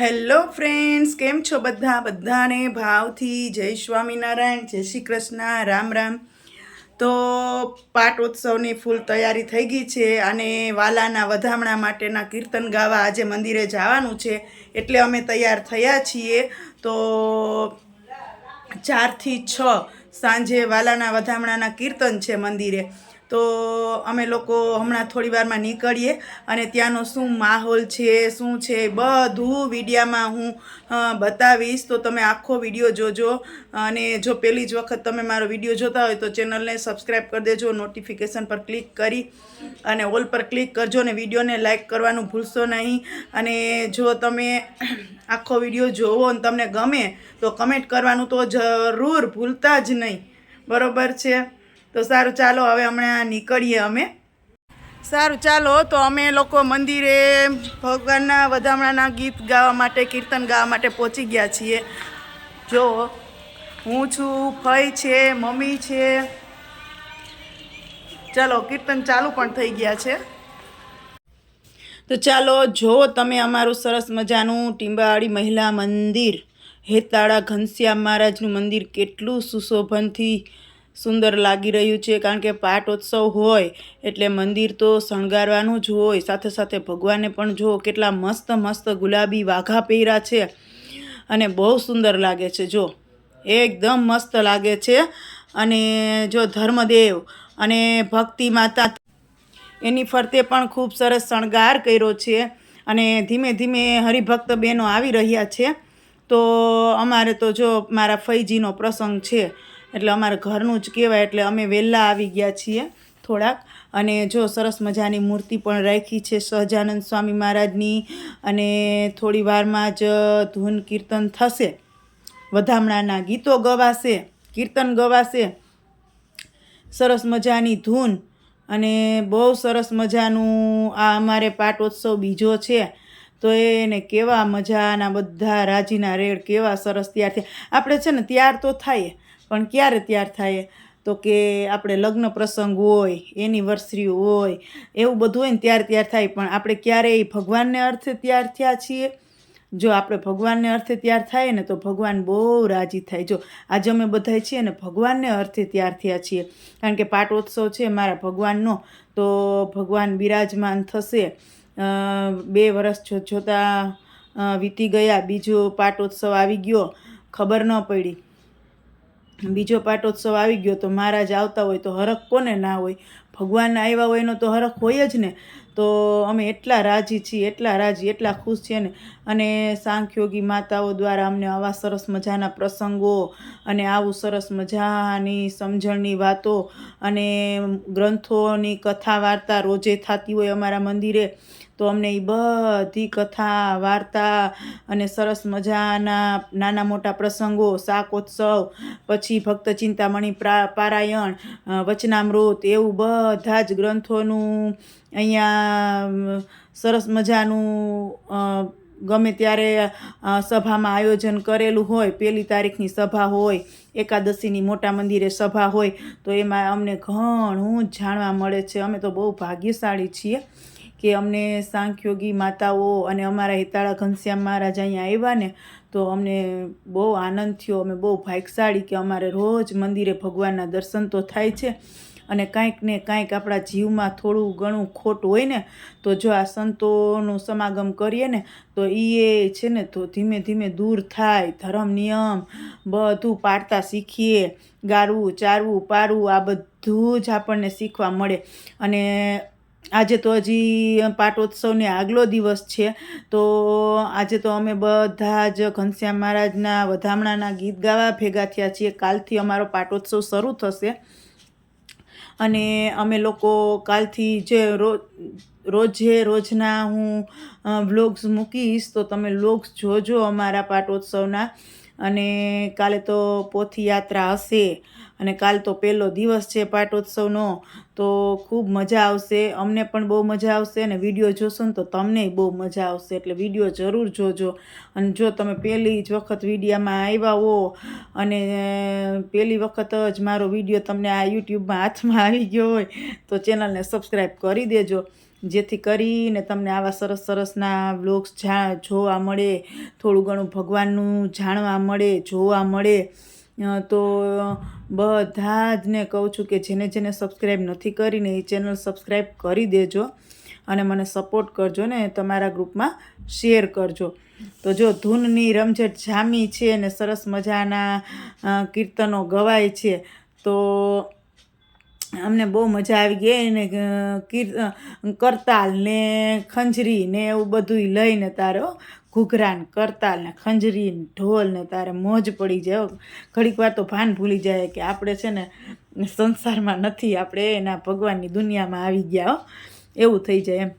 Hello friends, કેમ છો બધા? બધાને ભાવથી જય સ્વામિનારાયણ, જય શ્રી કૃષ્ણ, રામ રામ. તો પાટોત્સવની ફૂલ તૈયારી થઈ ગઈ છે અને વાલાના વધામણા માટેના કીર્તન ગાવા આજે મંદિરે જવાનું છે એટલે અમે તૈયાર થયા છીએ. તો ચારથી છ સાંજે વાલાના વધામણાના કીર્તન છે મંદિરે. તો અમે લોકો હમણાં થોડી વારમાં નીકળીએ અને ત્યાંનો શું માહોલ છે, શું છે, બધું વિડીયામાં હું બતાવીશ. તો તમે આખો વીડિયો જોજો અને જો પહેલી જ વખત તમે મારો વીડિયો જોતા હોય તો ચેનલને સબસ્ક્રાઈબ કરી દેજો, નોટિફિકેશન પર ક્લિક કરી અને ઓલ પર ક્લિક કરજો અને વિડીયોને લાઇક કરવાનું ભૂલશો નહીં. અને જો તમે આખો વીડિયો જોવો અને તમને ગમે તો કમેન્ટ કરવાનું તો જરૂર ભૂલતા જ નહીં. બરોબર છે? તો સારું, ચાલો હવે હમણાં નીકળીએ અમે. સારું, ચાલો, તો અમે લોકો મંદિરે ભગવાનના વધામણાના ગીત ગાવા માટે, કીર્તન ગાવા માટે પહોંચી ગયા છીએ. જો, હું છું ફઈ છે, મમ્મી છે. ચાલો, કીર્તન ચાલુ પણ થઈ ગયા છે. તો ચાલો, જો તમે અમારું સરસ મજાનું ટીંબાવાડી મહિલા મંદિર, હેતાળા ઘનશ્યામ મહારાજનું મંદિર કેટલું સુશોભનથી સુંદર લાગી રહ્યું છે કારણ કે પાટોત્સવ હોય એટલે મંદિર તો શણગારવાનું જ હોય. સાથે સાથે ભગવાનને પણ જો કેટલા મસ્ત મસ્ત ગુલાબી વાઘા પહેર્યા છે અને બહુ સુંદર લાગે છે. જો એકદમ મસ્ત લાગે છે અને જો ધર્મદેવ અને ભક્તિ માતા એની ફરતે પણ ખૂબ સરસ શણગાર કર્યો છે અને ધીમે ધીમે હરિભક્ત બહેનો આવી રહ્યા છે. તો અમારે તો જો મારા ફૈજીનો પ્રસંગ છે. એટલે અમારે ઘરનું જ કહેવાય, એટલે અમે વહેલા આવી ગયા છીએ થોડાક. અને જો સરસ મજાની મૂર્તિ પણ રાખી છે સહજાનંદ સ્વામી મહારાજની. અને થોડી વારમાં જ ધૂન કીર્તન થશે. વધામણાના ગીતો ગવાશે, કીર્તન ગવાશે. સરસ મજાની ધૂન અને બહુ સરસ મજાનું આ અમારે પાટોત્સવ બીજો છે. તો એને કેવા મજાના બધા રાજીના રેડ કેવા સરસ ત્યારથી આપણે છે ને, ત્યાર તો થાય પણ ક્યારે તૈયાર થાય? તો કે આપણે લગ્ન પ્રસંગ હોય એનિવર્સરી હોય, એવું બધું હોય ને ત્યારે ત્યાર થાય. પણ આપણે ક્યારેય ભગવાનને અર્થે તૈયાર થયા છીએ? જો આપણે ભગવાનને અર્થે તૈયાર થાય ને તો ભગવાન બહુ રાજી થાય. જો આજે અમે બધાય છીએ ને ભગવાનને અર્થે તૈયાર થયા છીએ. કારણ કે પાટોત્સવ છે મારા ભગવાનનો, તો ભગવાન બિરાજમાન થશે. બે વર્ષ જો જોતાં વીતી ગયા. બીજો પાટોત્સવ આવી ગયો. ખબર ન પડી. બીજો પાટોત્સવ આવી ગયો તો મહારાજ આવતા હોય તો હરખ કોને ના હોય? ભગવાન આવ્યા હોય એનો તો હરખ હોય જ ને. તો અમે એટલા રાજી છીએ, એટલા રાજી, એટલા ખુશ છીએ ને. અને સાંખ્યોગી માતાઓ દ્વારા અમને આવા સરસ મજાના પ્રસંગો અને આવું સરસ મજાની સમજણની વાતો અને ગ્રંથોની કથા વાર્તા રોજે થતી હોય અમારા મંદિરે, તો અમને એ બધી કથા, વાર્તા અને સરસ મજાના નાના મોટા પ્રસંગો, શાકોત્સવ, પછી ભક્ત ચિંતામણી પ્રા, પારાયણ વચનામૃત, એવું બધા જ ગ્રંથોનું અહીંયા સરસ મજાનું ગમે ત્યારે સભામાં આયોજન કરેલું હોય, પહેલી તારીખની સભા હોય, એકાદશીની મોટા મંદિરે સભા હોય, તો એમાં અમને ઘણું જ જાણવા મળે છે. અમે તો બહુ ભાગ્યશાળી છીએ કે અમને સાંખ્યોગી માતાઓ અને અમારા હિતાળા ઘનશ્યામ મહારાજ અહીંયા આવ્યા ને તો અમને બહુ આનંદ થયો. અમે બહુ ભાગશાળી કે અમારે રોજ મંદિરે ભગવાનના દર્શન તો થાય છે. અને કાંઈક ને કાંઈક આપણા જીવમાં થોડું ઘણું ખોટ હોય ને, તો જો આ સંતોનું સમાગમ કરીએ ને, તો એ છે ને, તો ધીમે ધીમે દૂર થાય. ધર્મ, નિયમ બધું પાડતા શીખીએ. ગાળવું, ચારવું, પારવું, આ બધું જ આપણને શીખવા મળે. અને આજે તો હજી પાટોત્સવને આગલો દિવસ છે, તો આજે તો અમે બધા જ ઘનશ્યામ મહારાજના વધામણાના ગીત ગાવા ભેગા થયા છીએ. કાલથી અમારો પાટોત્સવ શરૂ થશે. અને અમે લોકો કાલથી જે રોજે રોજના હું વ્લોગ્સ મૂકીશ, તો તમે વ્લોગ્સ જોજો અમારા પાટોત્સવના. અને કાલે તો પોથી યાત્રા હશે અને કાલ તો પહેલો દિવસ છે પાટોત્સવનો, તો ખૂબ મજા આવશે. અમને પણ બહુ મજા આવશે અને વીડિયો જોશો ને તો તમને બહુ મજા આવશે. એટલે વીડિયો જરૂર જોજો. અને જો તમે પહેલી જ વખત વિડીયામાં આવ્યા હો અને પહેલી વખત જ મારો વીડિયો તમને આ યુટ્યુબમાં હાથમાં આવી ગયો હોય, તો ચેનલને સબસ્ક્રાઈબ કરી દેજો. જેથી કરીને તમને આવા સરસ સરસના વ્લોગ્સ જા, જોવા મળે, થોડું ઘણું ભગવાનનું જાણવા મળે, જોવા મળે. તો બધા જ ને કહું છું કે જેને જેને સબસ્ક્રાઈબ નથી કરીને એ ચેનલ સબસ્ક્રાઈબ કરી દેજો અને મને સપોર્ટ કરજો ને તમારા ગ્રુપમાં શેર કરજો. તો જો ધૂનની રમઝટ જામી છે અને સરસ મજાના કીર્તનો ગવાય છે, તો અમને બહુ મજા આવી ગઈ ને કરતાલ ને ખંજરી ને એવું બધું લઈને તારો ઘૂઘરા ને કરતાલ ને ખંજરી ને ઢોલ ને તારે મોજ પડી જાય. ઘડીક વાર તો ભાન ભૂલી જાય કે આપણે છે ને સંસારમાં નથી, આપણે એના ભગવાનની દુનિયામાં આવી ગયા હો એવું થઈ જાય એમ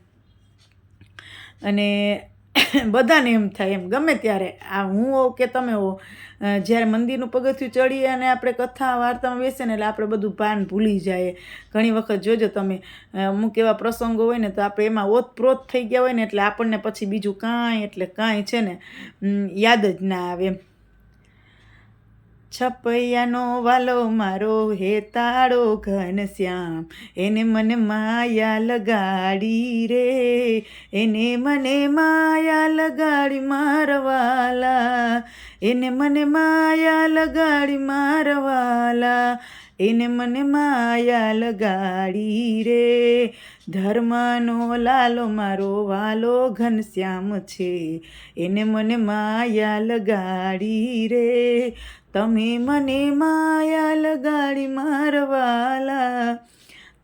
અને બધાને એમ થાય એમ. ગમે ત્યારે. આ હું હોઉં કે તમે હો જ્યારે મંદિરનું પગથિયું ચડીએ અને આપણે કથા વાર્તામાં બેસીએ ને એટલે આપણે બધું ભાન ભૂલી જાય ઘણી વખત જોજો તમે. અમુક એવા પ્રસંગો હોય ને તો આપણે એમાં ઓતપ્રોત થઈ ગયા હોય ને એટલે આપણને પછી બીજું કાંઈ એટલે કાંઈ છે ને યાદ જ ના આવે એમ. છપૈયાનો વાલો મારો હે તાળો ઘનશ્યામ એને મને માયા લગાડી રે. એને મને માયા લગાડી મારવાલા. એને મને માયા લગાડી મારવાલા. એને મને માયા લગાડી રે. ધર્મનો લાલો, મારો વાલો ઘનશ્યામ છે. એને મને માયા લગાડી રે. તમે મને માયા લગાડી મારવાલા.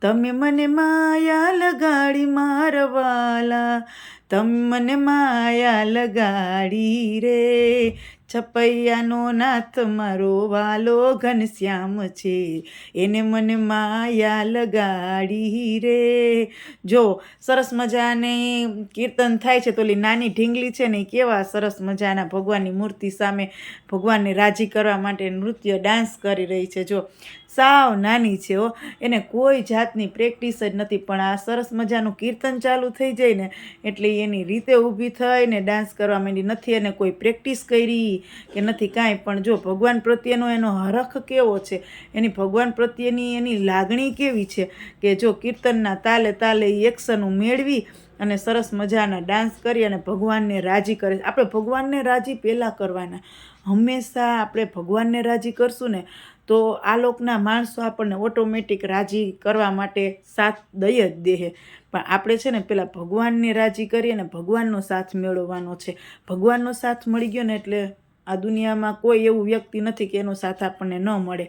તમે મને માયા લગાડી મારવાલા. તમે મને માયા લગાડી રે. છપૈયાનો નાથ મારો વાલો ઘનશ્યામ છે. એને મને માયા લગાડી રે. જો, સરસ મજાને કીર્તન થાય છે તો ઓલી નાની ઢીંગલી છે ને કેવા સરસ મજાના ભગવાનની મૂર્તિ સામે ભગવાનને રાજી કરવા માટે નૃત્ય ડાન્સ કરી રહી છે. જો, સાવ નાની છે હો. એને કોઈ જાતની પ્રેક્ટિસ જ નથી, પણ આ સરસ મજાનું કીર્તન ચાલુ થઈ જાય ને એટલે એની રીતે ઊભી થઈને ડાન્સ કરવા માંડી નથી એને કોઈ પ્રેક્ટિસ કરી. કે નથી કાંઈ, પણ જો ભગવાન પ્રત્યેનો એનો હરખ કેવો છે? એની ભગવાન પ્રત્યેની એની લાગણી કેવી છે? કે જો કીર્તનના તાલે તાલે એક્શન મેળવી અને સરસ મજાના ડાન્સ કરી અને ભગવાનને રાજી કરે આપણે ભગવાનને રાજી પહેલાં કરવાના. હંમેશા આપણે ભગવાનને રાજી કરશું ને, તો આ લોકના માણસો આપણને ઓટોમેટિક રાજી કરવા માટે સાથ દઈ જ દે પણ આપણે છે ને પહેલાં ભગવાનને રાજી કરીએ ને ભગવાનનો સાથ મેળવવાનો છે. ભગવાનનો સાથ મળી ગયો ને એટલે આ દુનિયામાં કોઈ એવું વ્યક્તિ નથી કે એનો સાથ આપણને ન મળે.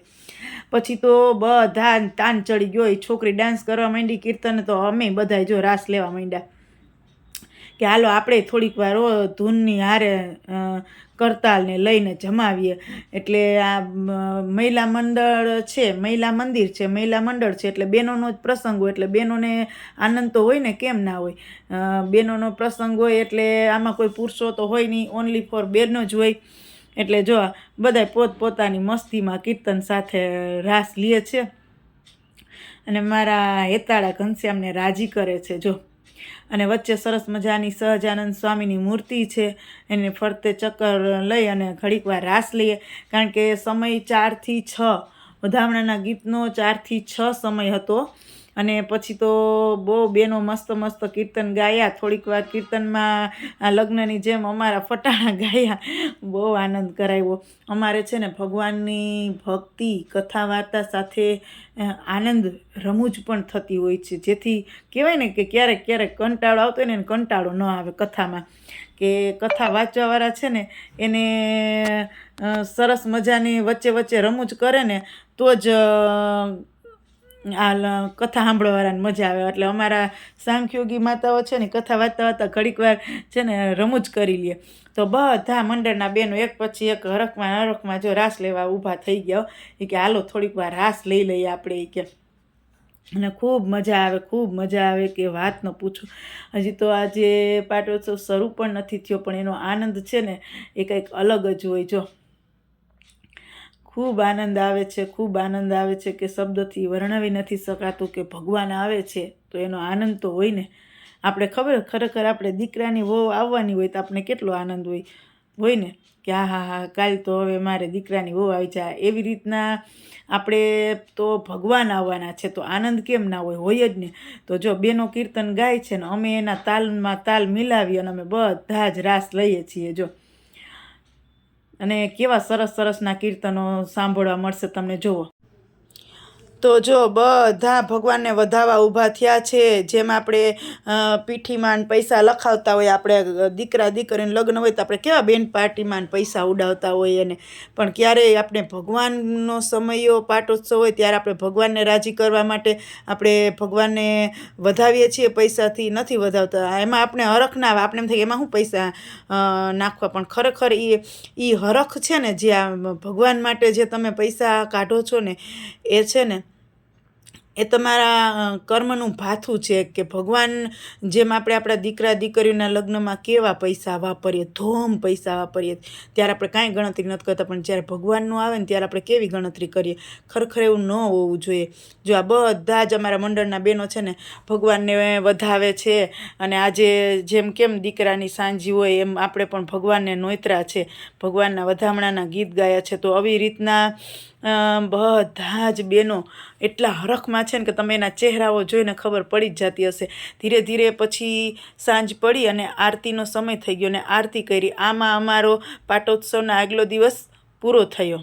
પછી તો બધા તાન ચડી ગયો. છોકરી ડાન્સ કરવા માંડી કીર્તન તો અમે બધા જો રાસ લેવા માંડ્યા. કે હાલો આપણે થોડીક વાર ધૂનની હારે કરતાલને લઈને જમાવીએ. એટલે આ મહિલા મંડળ છે, મહિલા મંદિર છે, મહિલા મંડળ છે, એટલે બહેનોનો જ પ્રસંગ હોય, એટલે બહેનોને આનંદ તો હોય ને કેમ ના હોય? બહેનોનો પ્રસંગ હોય એટલે આમાં કોઈ પુરુષો તો હોય નહીં ઓનલી ફોર બહેનો જ હોય. એટલે જો બધા પોતપોતાની મસ્તીમાં કીર્તન સાથે રાસ લે છે. અને મારા હેતાળા ઘનશ્યામને રાજી કરે છે, જો. અને વચ્ચે સરસ મજાની સહજાનંદ સ્વામીની મૂર્તિ છે, એને ફરતે ચક્કર લઈ અને ઘડીક વાર રાસ લઈએ. કારણ કે સમય ચારથી છ. વધામણાના ગીતનો ચારથી છ સમય હતો. અને પછી તો બહુ બેનો મસ્ત મસ્ત કીર્તન ગાયા. થોડીક વાર કીર્તનમાં આ લગ્નની જેમ અમારા ફટાણા ગાયા. બહુ આનંદ કરાવ્યો. અમારે છે ને ભગવાનની ભક્તિ કથા વાર્તા સાથે આનંદ રમૂજ પણ થતી હોય છે. જેથી કહેવાય ને કે ક્યારેક ક્યારેક કંટાળો આવતો હોય ને કંટાળો ન આવે કથામાં. કે કથા વાંચવાવાળા છે ને એને સરસ મજાની વચ્ચે વચ્ચે રમૂજ કરે ને તો જ આ કથા સાંભળવાવાળાને મજા આવે. એટલે અમારા સાંખ્યોગી માતાઓ છે ને કથા વાંચતા વાંચતા ઘડીક વાર છે ને રમૂજ કરી લે. તો બધા મંડળના બેનો એક પછી એક હરખમાં હરખમાં જો રાસ લેવા ઊભા થઈ ગયા એ કે હાલો થોડીક વાર રાસ લઈ લઈએ આપણે એ કે. અને ખૂબ મજા આવે, ખૂબ મજા આવે કે વાત ન પૂછું. હજી તો આજે પાટોત્સવ શરૂ પણ નથી થયો, પણ એનો આનંદ છે ને એ કંઈક અલગ જ હોય જો. ખૂબ આનંદ આવે છે, ખૂબ આનંદ આવે છે કે શબ્દથી વર્ણવી નથી શકાતું કે ભગવાન આવે છે, તો એનો આનંદ તો હોય ને. આપણે ખબર, ખરેખર આપણે દીકરાની વહુ આવવાની હોય તો આપણે કેટલો આનંદ હોય હોય ને? કે હા હા હા કાલ તો હવે મારે દીકરાની વહુ આવી જાય એવી રીતના આપણે તો ભગવાન આવવાના છે, તો આનંદ કેમ ના હોય? હોય જ ને. તો જો બેનો કીર્તન ગાય છે ને, અમે એના તાલમાં તાલ મિલાવી અને અમે બધા જ રાસ લઈએ છીએ, જો. અને કેવા સરસ સરસના કીર્તનો સાંભળવા મળશે તમને જુઓ. તો જો બધા ભગવાનને વધાવવા ઊભા થયા છે, જેમ આપણે પીઠીમાં પૈસા લખાવતા હોય, આપણે દીકરા, દીકરીને લગ્ન હોય તો આપણે કેવા બેન પાર્ટીમાં પૈસા ઉડાવતા હોઈએ એને પણ ક્યારેય આપણે ભગવાનનો સમયો, પાટોત્સવ હોય ત્યારે આપણે ભગવાનને રાજી કરવા માટે આપણે ભગવાનને વધાવીએ છીએ, પૈસાથી નથી વધાવતા. એમાં આપણે હરખ ના આવે. આપણે એમ થાય એમાં શું પૈસા નાખવા? પણ ખરેખર એ એ હરખ છે ને, જે આ ભગવાન માટે જે તમે પૈસા કાઢો છો ને એ છે ને, એ તમારા કર્મનું ભાથું છે કે ભગવાન જેમ આપણે આપણા દીકરા, દીકરીઓના લગ્નમાં કેવા પૈસા વાપરીએ, ધોમ પૈસા વાપરીએ, ત્યારે આપણે કાંઈ ગણતરી નથી કરતા, પણ જ્યારે ભગવાનનું આવે ને ત્યારે આપણે કેવી ગણતરી કરીએ? ખરેખર એવું ન હોવું જોઈએ. જો આ બધા જ અમારા મંડળના બહેનો છે ને, ભગવાનને વધાવે છે અને આજે જેમ કેમ દીકરાની સાંજી હોય એમ આપણે પણ ભગવાનને નોતરા છે, ભગવાનના વધામણાના ગીત ગાયા છે, તો આવી રીતના બધા જ બહેનો એટલા હરખમાં છે ને કે તમે એના ચહેરાઓ જોઈને ખબર પડી જ જતી હશે. ધીરે ધીરે પછી સાંજ પડી અને આરતીનો સમય થઈ ગયો અને આરતી કરી. આમાં અમારો પાટોત્સવનો આગલો દિવસ પૂરો થયો.